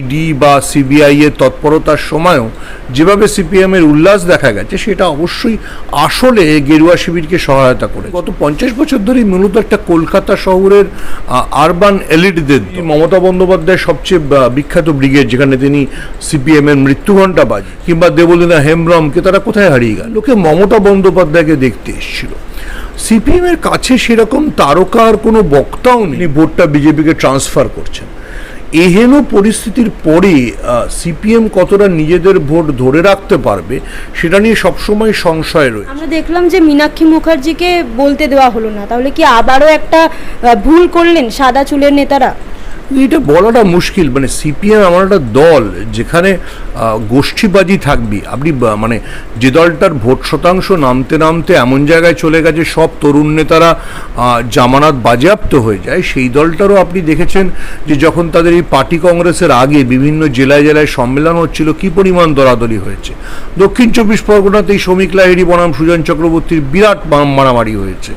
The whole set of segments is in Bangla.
ইডি বা সিবিআই এর তৎপরতার সময়ও যেভাবে সিপিএম এর উল্লাস দেখা গেছে, সেটা অবশ্যই আসলে গেরুয়া শিবিরকে সহায়তা করে গত পঞ্চাশ বছর ধরেই মূলত একটা কলকাতা শহরের আরবান এলিটদের মমতা বন্দ্যোপাধ্যায় সবচেয়ে বিখ্যাত ব্রিগেড, যেখানে তিনি সিপিএম এর মৃত্যুঘণ্টা বাজি, কিংবা দেবলীনা হেমব্রমকে তারা কোথায় হারিয়ে গেল? লোকে মমতা বন্দ্যোপাধ্যায়কে দেখতে এসেছিল। সিপিএম এর কাছে সেরকম তারকার কোনো বক্তাও নেই। ভোটটা বিজেপিকে ট্রান্সফার করছেন। এহেন পরিস্থিতির পরে সিপিএম কতটা নিজেদের ভোট ধরে রাখতে পারবে সেটা নিয়ে সবসময় সংশয় রয়েছে। আমরা দেখলাম যে মীনাক্ষী মুখার্জিকে বলতে দেওয়া হলো না। তাহলে কি আবারও একটা ভুল করলেন সাদা চুলের নেতারা? এটা বলাটা মুশকিল। মানে সিপিএম এমন একটা দল যেখানে গোষ্ঠীবাজি থাকবে। আপনি মানে যে দলটার ভোট শতাংশ নামতে নামতে এমন জায়গায় চলে গেছে, সব তরুণ নেতারা জামানাত বাজেয়াপ্ত হয়ে যায়। সেই দলটারও আপনি দেখেছেন যে যখন তাদের এই পার্টি কংগ্রেসের আগে বিভিন্ন জেলায় জেলায় সম্মেলন হচ্ছিল, কি পরিমাণ দরাদরি হয়েছে। দক্ষিণ চব্বিশ পরগনাতেই শ্রমিক লাহিড়ি বনাম সুজন চক্রবর্তীর বিরাট মারামারি হয়েছে।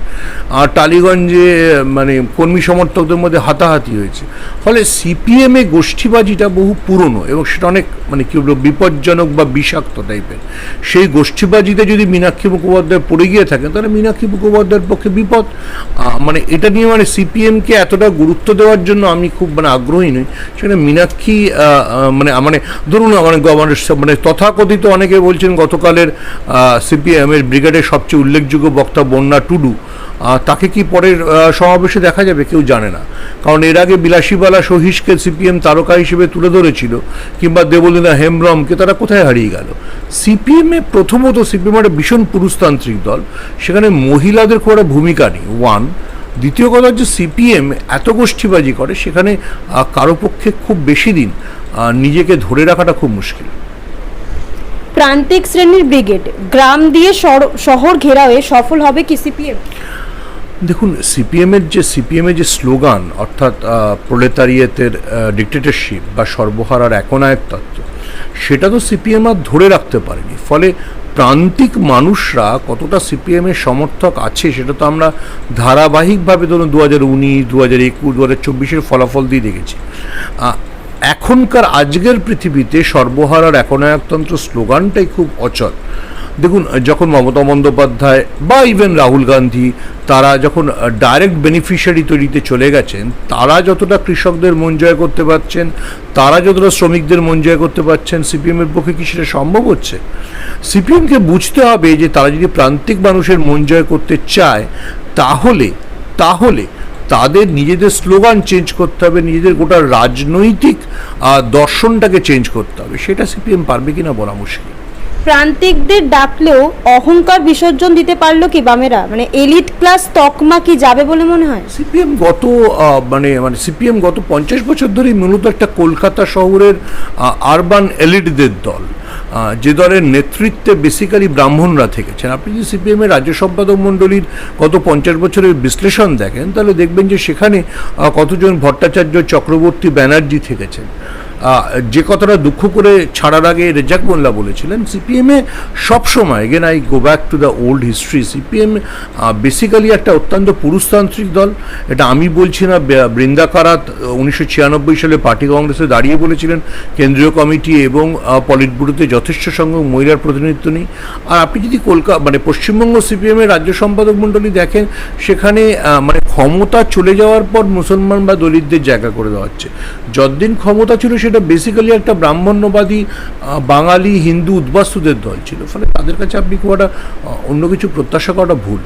আর টালিগঞ্জে মানে কর্মী সমর্থকদের মধ্যে হাতাহাতি হয়েছে। ফলে সিপিএমে গোষ্ঠীবাজিটা বহু পুরনো এবং সেটা অনেক মানে কি বিপজ্জনক বা বিষাক্ত টাইপের সেই গোষ্ঠীবাজিতে যদি মীনাক্ষী মুখোপাধ্যায় পড়ে গিয়ে থাকেন, তাহলে মীনাক্ষী মুখোপাধ্যায়ের পক্ষে বিপদ। মানে এটা নিয়ে মানে সিপিএমকে এতটা গুরুত্ব দেওয়ার জন্য আমি খুব মানে আগ্রহী নই। সেখানে মীনাক্ষী মানে মানে ধরুন মানে গ- মানে তথাকথিত অনেকে বলছেন গতকালের সিপিএম এর ব্রিগেডের সবচেয়ে উল্লেখযোগ্য বক্তা বন্যা টুডু। তাকে কি পরের সমাবেশে দেখা যাবে? কেউ জানে না। কারণ এর আগে বিলাসীবালা সহিসকে সিপিএম তারকা হিসেবে তুলে ধরেছিল, কিংবা দেবলীনা হেমব্রমকে তারা কোথায় হারিয়ে গেল? সিপিএমে প্রথমত সিপিএম একটা ভীষণ পুরুষতান্ত্রিক দল। সেখানে মহিলাদের খুব একটা ভূমিকা নেই ওয়ান দ্বিতীয় কথা হচ্ছে সিপিএম এত গোষ্ঠীবাজি করে সেখানে কারও পক্ষে খুব বেশি দিন নিজেকে ধরে রাখাটা খুব মুশকিল। প্রান্তিক শ্রেণির ব্রিগেড গ্রাম দিয়ে শহর ঘেরাওয়ে সফল হবে কি সিপিএম? দেখুন সিপিএমের যে সিপিএমের যে স্লোগান অর্থাৎ প্রলেতারিয়েতের ডিক্টেটরশিপ বা সর্বহারার একনায়ক তত্ত্ব সেটা তো সিপিএম আর ধরে রাখতে পারেনি। ফলে প্রান্তিক মানুষরা কতটা সিপিএমের সমর্থক আছে সেটা তো আমরা ধারাবাহিকভাবে ধরুন দু হাজার উনিশ দু হাজার একুশ দু হাজার চব্বিশের ফলাফল দিয়ে দেখেছি। এখনকার আজকের পৃথিবীতে সর্বহারার একনায়কতন্ত্র স্লোগানটাই খুব অচল। দেখুন, যখন মমতা বন্দ্যোপাধ্যায় বা ইভেন রাহুল গান্ধী, তারা যখন ডাইরেক্ট বেনিফিশিয়ারি তৈরিতে চলে গেছেন, তারা যতটা কৃষকদের মন জয় করতে পারছেন, তারা যতটা শ্রমিকদের মন জয় করতে পারছেন সিপিএমের পক্ষে কি সেটা সম্ভব হচ্ছে? সিপিএমকে বুঝতে হবে যে তারা যদি প্রান্তিক মানুষের মন জয় করতে চায়, তাহলে তাহলে তাদের নিজেদের স্লোগান চেঞ্জ করতে হবে, নিজেদের গোটা রাজনৈতিক দর্শনটাকে চেঞ্জ করতে হবে। সেটা সিপিএম পারবে কিনা বলা মুশকিল। প্রান্তিকদের ডাকলেও অহংকার বিসর্জন দিতে পারল কি বামেরা? মানে এলিট ক্লাস তকমা কি যাবে বলে মনে হয়? সিপিএম গত মানে মানে সিপিএম গত পঞ্চাশ বছর ধরেই মূলত একটা কলকাতা শহরের আরবান এলিটদের দল। যে দলের নেতৃত্বে বেসিক্যালি ব্রাহ্মণরা থেকেছেন। আপনি যদি সিপিএম এর রাজ্য সম্পাদক মণ্ডলীর গত পঞ্চাশ বছরের বিশ্লেষণ দেখেন, তাহলে দেখবেন যে সেখানে কতজন ভট্টাচার্য চক্রবর্তী ব্যানার্জি থেকেছেন। যে কথাটা দুঃখ করে ছাড়ার আগে রেজাক মোল্লা বলেছিলেন, সিপিএমে সবসময় again I go back to the old history CPM basically একটা অত্যন্ত পুরুষতান্ত্রিক দল। এটা আমি বলছি না বৃন্দা কারাত উনিশশো ছিয়ানব্বই সালে পার্টি কংগ্রেসে দাঁড়িয়ে বলেছিলেন, কেন্দ্রীয় কমিটি এবং পলিট ব্যুরোতে যথেষ্ট সংখ্যক মহিলার প্রতিনিধিত্ব নেই। আর আপনি যদি কলকাতা মানে পশ্চিমবঙ্গ সিপিএমের রাজ্য সম্পাদক মণ্ডলী দেখেন, সেখানে মানে ক্ষমতা চলে যাওয়ার পর মুসলমান বা দলিতদের জায়গা করে দেওয়া হচ্ছে। যতদিন ক্ষমতা ছিল সেটা বেসিক্যালি একটা ব্রাহ্মণ্যবাদী বাঙালি হিন্দু উদ্বাস্তুদের দল ছিল। ফলে তাদের কাছে আপনি খুব একটা অন্য কিছু প্রত্যাশা করাটা ভুল।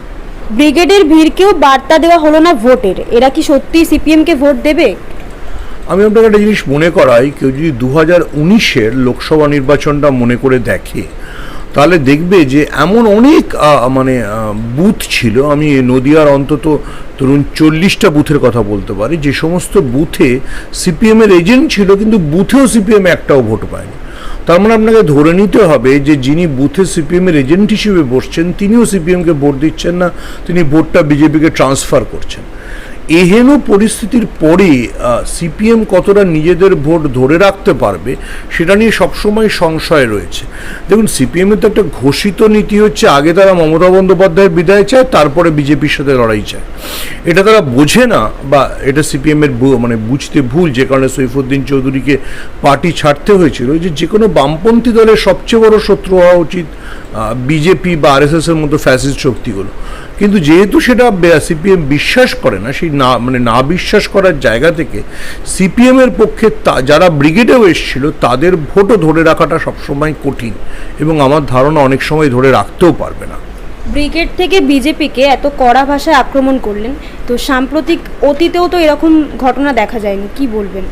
ব্রিগেডের ভিড়কেও বার্তা দেওয়া হলো না ভোটের। এরা কি সত্যি সিপিএমকে ভোট দেবে? আমি আপনাকে একটা জিনিস মনে করাই কেউ যদি দু হাজার উনিশের লোকসভা নির্বাচনটা মনে করে দেখে তাহলে দেখবে যে এমন অনেক মানে বুথ ছিল। আমি নদিয়ার অন্তত ধরুন চল্লিশটা বুথের কথা বলতে পারি। যে সমস্ত বুথে সিপিএমের এজেন্ট ছিল, কিন্তু বুথেও সিপিএম একটাও ভোট পায়নি। তার মানে আপনাকে ধরে নিতে হবে যে যিনি বুথে সিপিএমের এজেন্ট হিসেবে বসছেন, তিনিও সিপিএমকে ভোট দিচ্ছেন না, তিনি ভোটটা বিজেপিকে ট্রান্সফার করছেন। এহেন পরিস্থিতির পরে সিপিএম কতটা নিজেদের ভোট ধরে রাখতে পারবে, সেটা নিয়ে সবসময় সংশয় রয়েছে। দেখুন সিপিএমের তো একটা ঘোষিত নীতি হচ্ছে, আগে তারা মমতা বন্দ্যোপাধ্যায়ের বিদায় চায়, তারপরে বিজেপির সাথে লড়াই চায়। এটা তারা বোঝে না, বা এটা সিপিএমের মানে বুঝতে ভুল, যে কারণে সৈফুদ্দিন চৌধুরীকে পার্টি ছাড়তে হয়েছিল। যে যে কোনো বামপন্থী দলের সবচেয়ে বড় শত্রু হওয়া উচিত বিজেপি বা আরএসএস এর মতো ফ্যাসিস্ট শক্তিগুলো। কিন্তু যেহেতু সেটা সিপিএম বিশ্বাস করে না সেই না মানে না বিশ্বাস করার জায়গা থেকে সিপিএমের পক্ষে তা- যারা ব্রিগেডেও এসেছিল তাদের ভোটও ধরে রাখাটা সবসময় কঠিন এবং আমার ধারণা অনেক সময় ধরে রাখতেও পারবে না। ব্রিগেড থেকে বিজেপিকে এত কড়া ভাষায় আক্রমণ করলেন তো সাম্প্রতিক অতীতেও তো এরকম ঘটনা দেখা যায়নি কি বলবেন?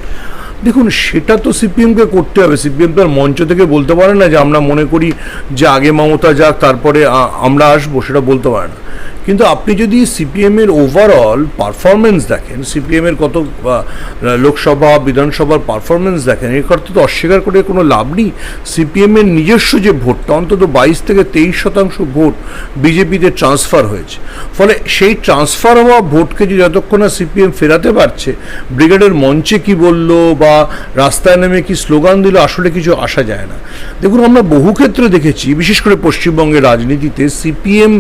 দেখুন সেটা তো সিপিএমকে করতে হবে। সিপিএম তো আর মঞ্চ থেকে বলতে পারে না যে আমরা মনে করি যে আগে মমতা যাক তারপরে আমরা আসব সেটা বলতে পারে না। কিন্তু আপনি যদি সিপিএমের ওভারঅল পারফরমেন্স দেখেন, সিপিএমের কত লোকসভা, বিধানসভার পারফরমেন্স দেখেন, এর কথা তো অস্বীকার করে কোনো লাভ নেই। সিপিএমের নিজস্ব যে ভোটটা, অন্তত বাইশ থেকে তেইশ শতাংশ ভোট বিজেপিতে ট্রান্সফার হয়েছে। ফলে সেই ট্রান্সফার হওয়া ভোটকে যে যতক্ষণ না সিপিএম ফেরাতে পারছে, ব্রিগেডের মঞ্চে কি বলল, বা রাস্তায় নেমে কি স্লোগান দিল, আসলে কিছু আসা যায় না। দেখুন, আমরা বহু ক্ষেত্রে দেখেছি, বিশেষ করে পশ্চিমবঙ্গের রাজনীতিতে সিপিএম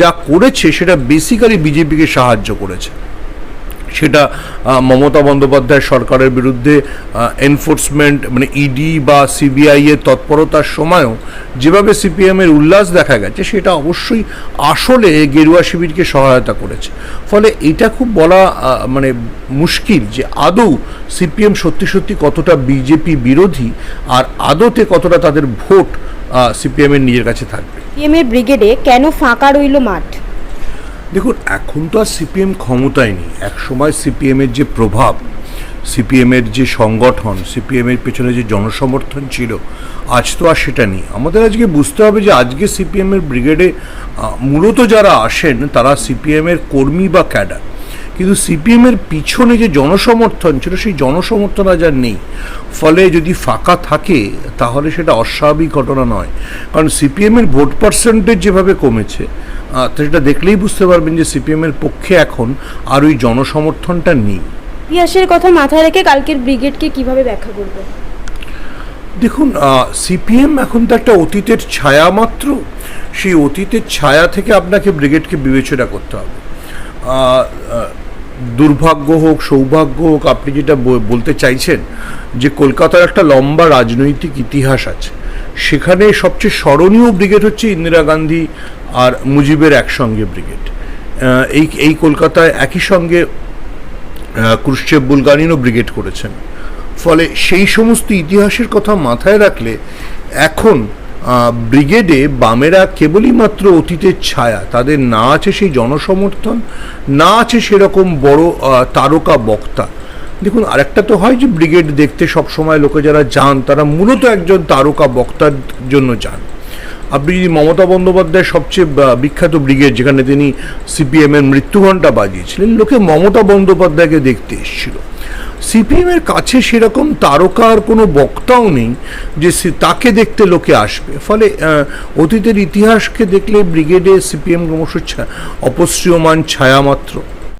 যা করেছে, সেটা বেসিক্যালি বিজেপিকে সাহায্য করেছে। সেটা মমতা বন্দ্যোপাধ্যায় সরকারের বিরুদ্ধে এনফোর্সমেন্ট মানে ইডি বা সিবিআই এর তৎপরতার সময়ও যেভাবে সিপিএম এর উল্লাস দেখা গেছে, সেটা অবশ্যই আসলে গেরুয়া শিবিরকে সহায়তা করেছে। ফলে এটা খুব বলা মানে মুশকিল যে আদৌ সিপিএম সত্যি সত্যি কতটা বিজেপি বিরোধী আর আদতে কতটা তাদের ভোট সিপিএম এর নিজের কাছে থাকবে। সিপিএমের ব্রিগেডে কেন ফাঁকা রইল মাঠ? দেখুন, এখন তো আর সিপিএম ক্ষমতায় নেই। এক সময় সিপিএমের যে প্রভাব, সিপিএমের যে সংগঠন, সিপিএমের পেছনে যে জনসমর্থন ছিল, আজ তো আর সেটা নেই। আমাদের আজকে বুঝতে হবে যে আজকে সিপিএমের ব্রিগেডে মূলত যারা আসেন, তারা সিপিএমের কর্মী বা ক্যাডার। কিন্তু সিপিএমের পিছনে যে জনসমর্থন ছিল সেই জনসমর্থন আজ আর নেই। ফলে যদি ফাঁকা থাকে তাহলে সেটা অস্বাভাবিক ঘটনা নয়। কারণ সিপিএমের ভোট পার্সেন্টেজ যেভাবে কমেছে সেটা দেখলেই বুঝতে পারবেন যে সিপিএমের পক্ষে এখন আর ওই জনসমর্থনটা নেই। ইতিহাসের কথা মাথায় রেখে কালকের ব্রিগেডকে কীভাবে ব্যাখ্যা করবেন দেখুন সিপিএম এখন তো একটা অতীতের ছায়া মাত্র। সেই অতীতের ছায়া থেকে আপনাকে ব্রিগেডকে বিবেচনা করতে হবে। দুর্ভাগ্য হোক, সৌভাগ্য হোক, আপনি যেটা বলতে চাইছেন যে কলকাতার একটা লম্বা রাজনৈতিক ইতিহাস আছে। সেখানে সবচেয়ে স্মরণীয় ব্রিগেড হচ্ছে ইন্দিরা গান্ধী আর মুজিবের একসঙ্গে ব্রিগেড। এই এই কলকাতায় একই সঙ্গে ক্রুশ্চেভ বুলগানিনও ব্রিগেড করেছেন। ফলে সেই সমস্ত ইতিহাসের কথা মাথায় রাখলে এখন ব্রিগেডে বামেরা কেবলই মাত্র অতীতের ছায়া। তাদের না আছে সেই জনসমর্থন, না আছে সেরকম বড় তারকা বক্তা। দেখুন, আরেকটা তো হয় যে ব্রিগেড দেখতে সব সময় লোকে যারা যান, তারা মূলত একজন তারকা বক্তার জন্য যান। আপনি যদি মমতা বন্দ্যোপাধ্যায় সবচেয়ে বিখ্যাত ব্রিগেড, যেখানে তিনি সিপিএমের মৃত্যুঘণ্টা বাজিয়েছিলেন, লোকে মমতা বন্দ্যোপাধ্যায়কে দেখতে এসেছিল। সিপিএম এর কাছে সেরকম তারকার কোনো বক্তাও নেই যে তাকে দেখতে লোকে আসবে। ফলে অতীতের ইতিহাসকে দেখলে ব্রিগেডে সিপিএম ক্রমশ অপসৃয়মান ছায়া মাত্র।